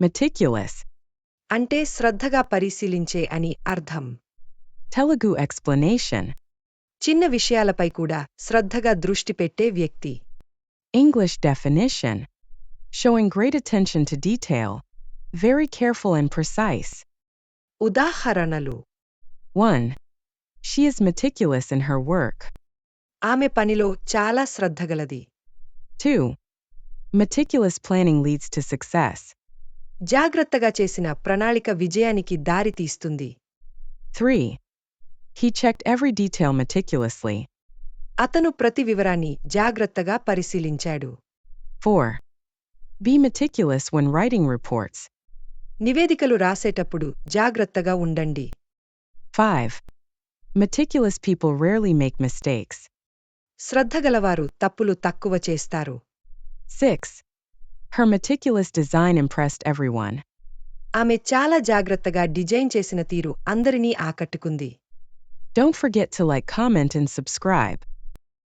Meticulous. అంటే శ్రద్ధగా పరిశీలించే అని అర్థం Telugu explanation. చిన్న విషయాలపై కూడా శ్రద్ధగా దృష్టి పెట్టే వ్యక్తి English definition. Showing great attention to detail. Very careful and precise. ఉదాహరణలు 1. She is meticulous in her work. ఆమె పనిలో చాలా శ్రద్ధగలది 2. Meticulous planning leads to success. జాగ్రత్తగా చేసిన ప్రణాళిక విజయానికి దారితీస్తుంది three he checked every detail meticulously అతను ప్రతి వివరాన్ని జాగ్రత్తగా పరిశీలించాడు. Four be meticulous when writing reports నివేదికలు రాసేటప్పుడు జాగ్రత్తగా ఉండండి. Five meticulous people rarely make mistakes శ్రద్ధగలవారు తప్పులు తక్కువ చేస్తారు. Six Her meticulous design impressed everyone. ఆమె చాలా జాగ్రత్తగా డిజైన్ చేసిన తీరు అందరినీ ఆకట్టుకుంది Don't forget to like, comment, and subscribe.